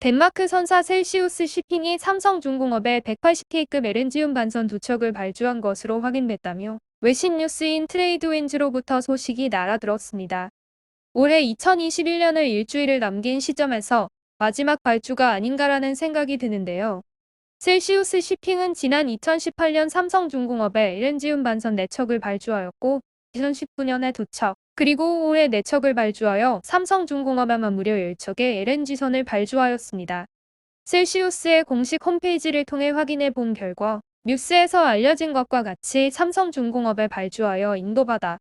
덴마크 선사 셀시우스 shipping이 삼성중공업에 180K급 LNG용 반선 두 척을 발주한 것으로 확인됐다며 외신 뉴스인 트레이드윈즈로부터 소식이 날아들었습니다. 올해 2021년을 일주일을 남긴 시점에서 마지막 발주가 아닌가라는 생각이 드는데요. 셀시우스 shipping은 지난 2018년 삼성중공업에 LNG용 반선 4척을 발주하였고 2019년에 2척, 그리고 올해 4척을 발주하여 삼성중공업에만 무려 10척의 LNG선을 발주하였습니다. 셀시우스의 공식 홈페이지를 통해 확인해 본 결과 뉴스에서 알려진 것과 같이 삼성중공업에 발주하여 인도바다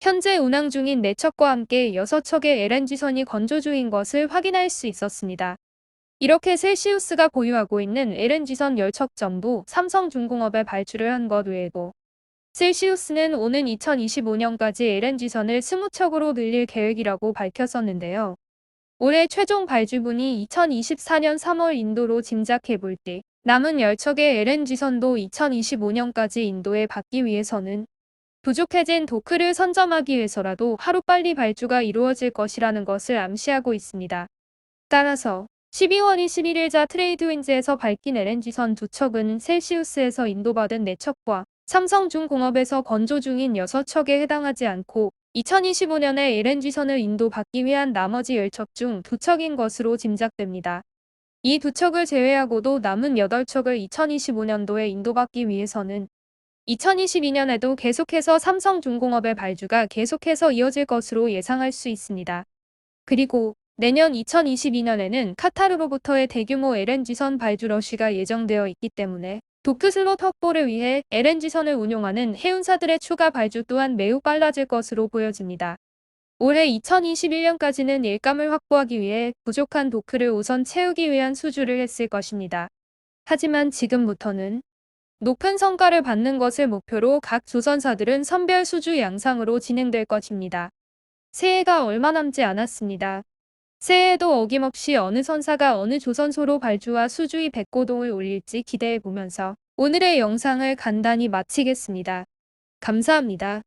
현재 운항 중인 4척과 함께 6척의 LNG선이 건조 중인 것을 확인할 수 있었습니다. 이렇게 셀시우스가 보유하고 있는 LNG선 10척 전부 삼성중공업에 발주를 한 것 외에도 셀시우스는 오는 2025년까지 LNG선을 20척으로 늘릴 계획이라고 밝혔었는데요. 올해 최종 발주분이 2024년 3월 인도로 짐작해 볼 때 남은 10척의 LNG선도 2025년까지 인도에 받기 위해서는 부족해진 도크를 선점하기 위해서라도 하루빨리 발주가 이루어질 것이라는 것을 암시하고 있습니다. 따라서 12월 21일자 트레이드윈즈에서 밝힌 LNG선 두 척은 셀시우스에서 인도받은 4척과 삼성중공업에서 건조 중인 6척에 해당하지 않고 2025년에 LNG선을 인도받기 위한 나머지 10척 중 2척인 것으로 짐작됩니다. 이 두 척을 제외하고도 남은 8척을 2025년도에 인도받기 위해서는 2022년에도 계속해서 삼성중공업의 발주가 계속해서 이어질 것으로 예상할 수 있습니다. 그리고 내년 2022년에는 카타르로부터의 대규모 LNG선 발주 러쉬가 예정되어 있기 때문에 도크슬롯 확보를 위해 LNG선을 운용하는 해운사들의 추가 발주 또한 매우 빨라질 것으로 보여집니다. 올해 2021년까지는 일감을 확보하기 위해 부족한 도크를 우선 채우기 위한 수주를 했을 것입니다. 하지만 지금부터는 높은 성과를 받는 것을 목표로 각 조선사들은 선별 수주 양상으로 진행될 것입니다. 새해가 얼마 남지 않았습니다. 새해에도 어김없이 어느 선사가 어느 조선소로 발주와 수주의 백고동을 올릴지 기대해 보면서 오늘의 영상을 간단히 마치겠습니다. 감사합니다.